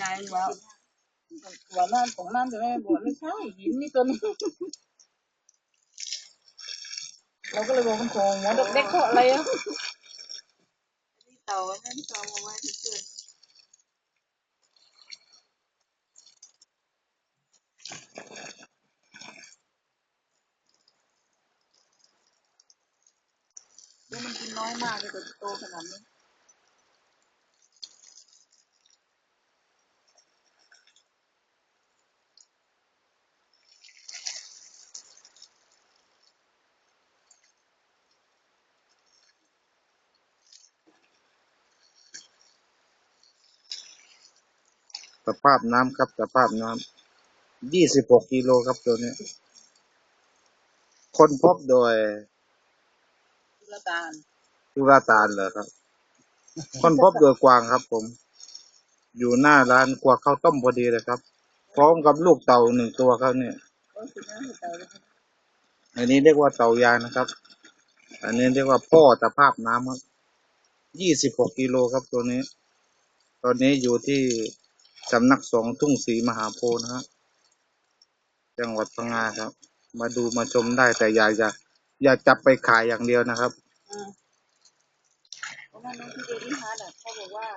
ยายว่าว่านั่นตรงนั้นแต่แม่บอกไม่ใช่หินนี่ตัวนี้เราก็เลยบอกมันโผล่หัวเด็กๆเขาอะไรอะที่เตานั่นเตามาไว้ที่เกินแล้วมันกินน้อยมากเลยตัวโตขนาดนี้ สภาพน้ำครับสภาพน้ำยี่สิบหกกิโลครับตัวนี้ คนพบโดยตุลาการตุลาตานเหรอครับ คนพบโดยกวางครับ ผม อยู่หน้าร้านกวางข้าวต้มพอดีเลยครับ พร้อมกับลูกเต่าหนึ่งตัวครับเนี่ยก็คือน้ำเต่าเลยอันนี้เรียกว่าเต่ายางนะครับ อันนี้เรียกว่าพ่อตะภาพน้ำครับยี่สิบหกกิโลครับตัวนี้ ตอนนี้อยู่ที่ สำนักสงฆ์ทุ่งศรีมหาโพธิ์นะฮะจังหวัดพังงาครับ มาดูมาชมได้แต่อย่าอย่าอย่าจับไปขายอย่างเดียวนะครับ เพราะว่าน้องที่เดนิฮาร์ดเขาบอกว่า